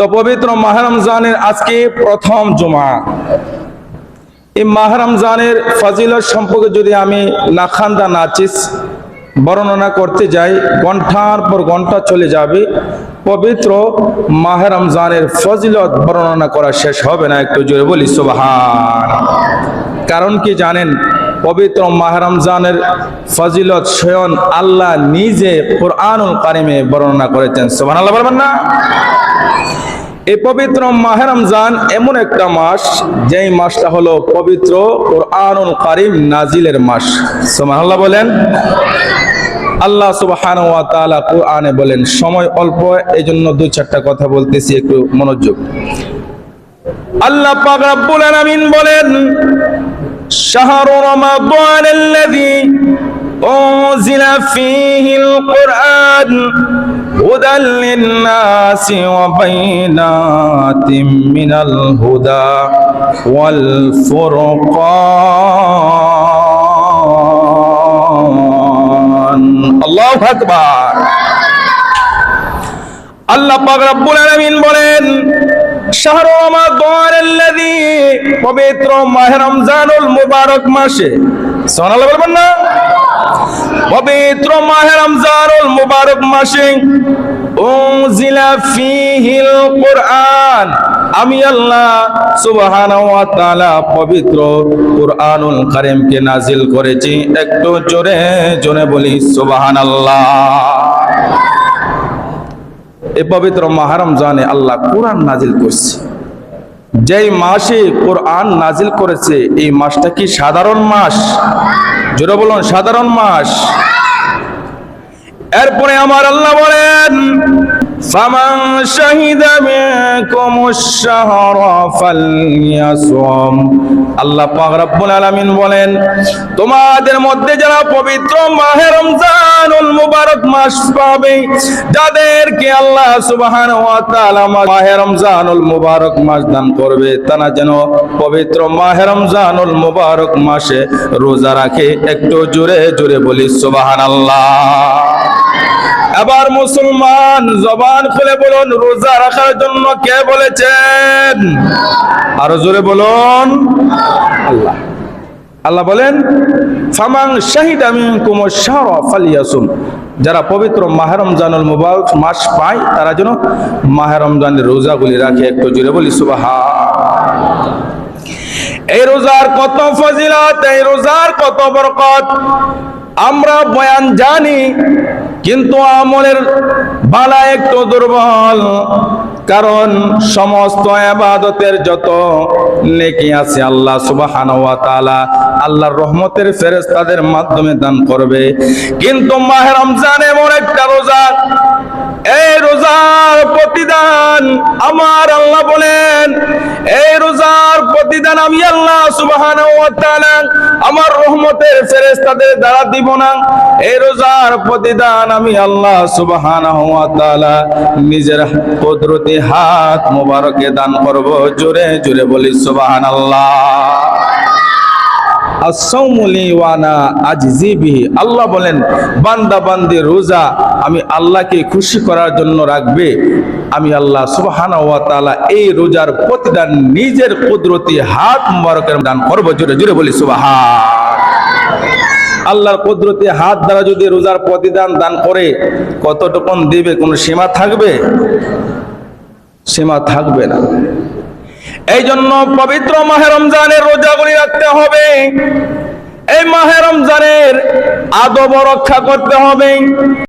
তো পবিত্র মাহরমজানের আজকে প্রথম জুমা। এই মাহ রমজানের ফজিলত সম্পর্কে যদি আমি নাখান্দা নাচিস, বর্ণনা করতে যাই, ঘণ্টার পর ঘণ্টা চলে যাবে, পবিত্র মাহ রমজানের ফজিলত বর্ণনা করা শেষ হবে না, একটু জোরে বলি, সুবহান। কারণ কি জানেন? পবিত্র মাহরমজানের ফজিলত স্বয়ং আল্লাহ নিজে কোরআনুল কারিমে বর্ণনা করেছেন। সুবহানাল্লাহ বলবেন না? এই পবিত্র মাহে রমজান এমন একটা মাস, যেই মাসটা হলো পবিত্র কোরআনুল কারিম নাজিলের মাস। সুবহানাল্লাহ বলেন? আল্লাহ সুবহানাহু ওয়া তাআলা কোরআনে বলেন, সময় অল্প এই জন্য দুই চারটা কথা বলতেছি, একটু মনোযোগ। আল্লাহ পাক রব্বুল আলামিন বলেন শাহরু রমাদানাল্লাযী أنزل فيه القرآن هدى للناس وبينات من الهدى والفرقان الله أكبر আল্লাহ পাক রব্বুল আলামিন বলেন শাহর রমাদানাল্লাযী পবিত্র মাহে রমজানুল মুবারক মাসে। সুবহানাল্লাহ বলবেন না? পবিত্র মাহে রমজানুল মুবারক মাসে উনজিলা ফিহিল কুরআন। আমি আল্লাহ সুবহানাহু ওয়া তাআলা পবিত্র কুরআনুল কারীমকে নাজিল করেছি। একটু জোরে জোরে বলি, সুবহানাল্লাহ। এই পবিত্র মাহারম জানে আল্লাহ কোরআন নাজিল করছে। যেই মাসে কোরআন নাজিল করেছে, এই মাসটা কি সাধারণ মাস? জোরে বলুন, সাধারণ মাস। এরপরে আমার আল্লাহ বলেন ফামান শাহিদা মিনকুম আশ-শাহরা ফালইয়াসুম আল্লাহ পাক রব্বুল আলামিন বলেন, তোমাদের মধ্যে যারা পবিত্র মাহে রমজানুল মুবারক মাস পাবে, যাদেরকে আল্লাহ সুবহানাহু ওয়া তাআলা মাহে রমজানুল মুবারক মাস দান করবে, তারা যেন পবিত্র মাহে রমজানুল মুবারক মাসে রোজা রাখে, একটু জোরে জোরে বলি সুবহানাল্লাহ। এবার মুসলমান জবান খুলে বলুন, রোজা রাখার জন্য কে বলেছেন? আরও জোরে বলুন, আল্লাহ। আল্লাহ বলেন ফামাং শাহিদ আমি আশ-শাহরা ফালিয়াসুম। যারা পবিত্র মাহে রমজানুল মুবারক মাস পায়, তারা যেন মাহে রমজানের রোজাগুলি রাখে। একটু জোরে বলি সুবহান এই রোজার কত ফজিলত, এই রোজার কত বরকত। আমরা বয়ান জানি, কিন্তু আমলের বালা একটু দুর্বল। কারণ সমস্ত আবাদতের যত নেকি আছে আল্লাহ সুবহানাহু ওয়া আল্লাহর রহমতের ফেরেশতাদের মাধ্যমে দান করবে। কিন্তু মাহে রমজান এমন একটা রোজা, এই রোজার প্রতিদান আমার আল্লাহ রোজার প্রতিদান আমি আল্লাহ সুবহানাহু ওয়া তাআলা। আমার রহমতের ফেরেশতাদের দ্বারা দিব না। এই রোজার প্রতিদান আমি আল্লাহ সুবহানাহু ওয়া তাআলা নিজের কুদরতি হাত মোবারকে দান করব। জোরে জোরে বলি সুবহানাল্লাহ। আল্লাহ বলেন, বান্দা বান্দি রোজা আমি আল্লাহকে খুশি করার জন্য রাখবে। আমি আল্লাহ সুবহানাহু ওয়া এই রোজার প্রতিদান নিজের কুদরতি হাত মুবারকের দান করব। জোরে জোরে বলি সুবহান আল্লাহর কুদরতি হাত দ্বারা যদি রোজার প্রতিদান দান করে, কতটুকুন দিবে? কোনো সীমা থাকবে? সীমা থাকবে না। এই জন্য পবিত্র মাহে রমজানের রোজাগুলি রাখতে হবে। এই মাহে রমজানের আদব রক্ষা করতে হবে।